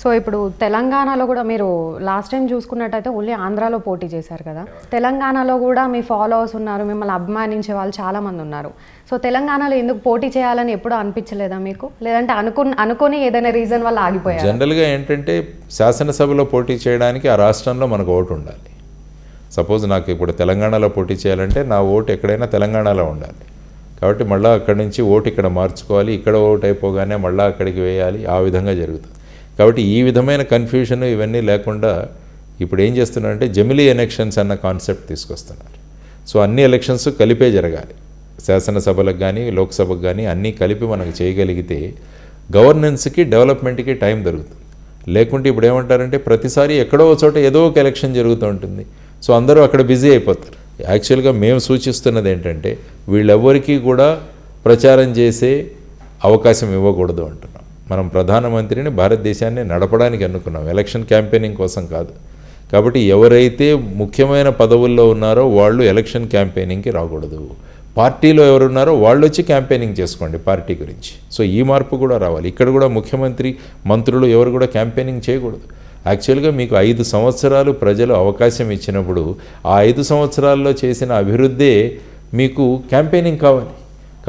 So ఇప్పుడు తెలంగాణలో కూడా మీరు లాస్ట్ టైం చూసుకున్నట్టయితే ఓన్లీ ఆంధ్రాలో పోటీ చేశారు కదా. తెలంగాణలో కూడా మీ ఫాలోవర్స్ ఉన్నారు మిమ్మల్ని అభిమానించే వాళ్ళు చాలామంది ఉన్నారు. సో తెలంగాణలో ఎందుకు పోటీ చేయాలని ఎప్పుడు అనిపించలేదా మీకు? లేదంటే అనుకు అనుకుని ఏదైనా రీజన్ వల్ల ఆగిపోయారు? జనరల్గా ఏంటంటే శాసనసభలో పోటీ చేయడానికి ఆ రాష్ట్రంలో మనకు ఓటు ఉండాలి. సపోజ్ నాకు ఇప్పుడు తెలంగాణలో పోటీ చేయాలంటే నా ఓటు ఎక్కడైనా తెలంగాణలో ఉండాలి. కాబట్టి మళ్ళీ అక్కడి నుంచి ఓటు ఇక్కడ మార్చుకోవాలి ఇక్కడ ఓటు అయిపోగానే మళ్ళీ అక్కడికి వేయాలి ఆ విధంగా జరుగుతుంది. కాబట్టి ఈ విధమైన కన్ఫ్యూషన్ ఇవన్నీ లేకుండా ఇప్పుడు ఏం చేస్తున్నారంటే జమిలీ ఎలక్షన్స్ అన్న కాన్సెప్ట్ తీసుకొస్తున్నారు. సో అన్ని ఎలక్షన్స్ కలిపే జరగాలి. శాసనసభలకు కానీ లోక్సభకు కానీ అన్నీ కలిపి మనకు చేయగలిగితే గవర్నెన్స్కి డెవలప్మెంట్కి టైం దొరుకుతుంది. లేకుంటే ఇప్పుడు ఏమంటారంటే ప్రతిసారి ఎక్కడో చోట ఏదో ఒక ఎలక్షన్ జరుగుతూ ఉంటుంది. సో అందరూ అక్కడ బిజీ అయిపోతారు. యాక్చువల్గా మేము సూచిస్తున్నది ఏంటంటే వీళ్ళెవ్వరికీ కూడా ప్రచారం చేసే అవకాశం ఇవ్వకూడదు అంటారు మనం ప్రధానమంత్రిని భారతదేశాన్ని నడపడానికి అనుకున్నాం. ఎలక్షన్ క్యాంపెయినింగ్ కోసం కాదు. కాబట్టి ఎవరైతే ముఖ్యమైన పదవుల్లో ఉన్నారో వాళ్ళు ఎలక్షన్ క్యాంపెయినింగ్కి రాకూడదు. పార్టీలో ఎవరున్నారో వాళ్ళు వచ్చి క్యాంపెయినింగ్ చేసుకోండి పార్టీ గురించి. సో ఈ మార్పు కూడా రావాలి. ఇక్కడ కూడా ముఖ్యమంత్రి మంత్రులు ఎవరు కూడా క్యాంపెయినింగ్ చేయకూడదు. యాక్చువల్గా మీకు ఐదు సంవత్సరాలు ప్రజలు అవకాశం ఇచ్చినప్పుడు ఆ ఐదు సంవత్సరాల్లో చేసిన అభివృద్ధే మీకు క్యాంపెయినింగ్ కావాలి.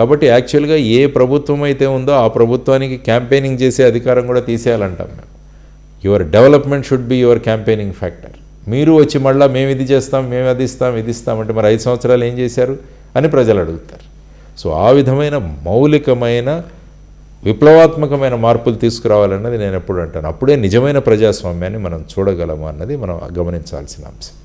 కాబట్టి యాక్చువల్గా ఏ ప్రభుత్వం అయితే ఉందో ఆ ప్రభుత్వానికి క్యాంపెయినింగ్ చేసే అధికారం కూడా తీసేయాలంటాం మేము. Your development should be your campaigning factor మీరు వచ్చి మళ్ళీ మేము ఇది చేస్తాం మేము అది ఇస్తాం ఇది ఇస్తాం అంటే మరి ఐదు సంవత్సరాలు ఏం చేశారు అని ప్రజలు అడుగుతారు. సో ఆ విధమైన మౌలికమైన విప్లవాత్మకమైన మార్పులు తీసుకురావాలన్నది నేను ఎప్పుడు అంటాను. అప్పుడే నిజమైన ప్రజాస్వామ్యాన్ని మనం చూడగలము అన్నది మనం గమనించాల్సిన అంశం.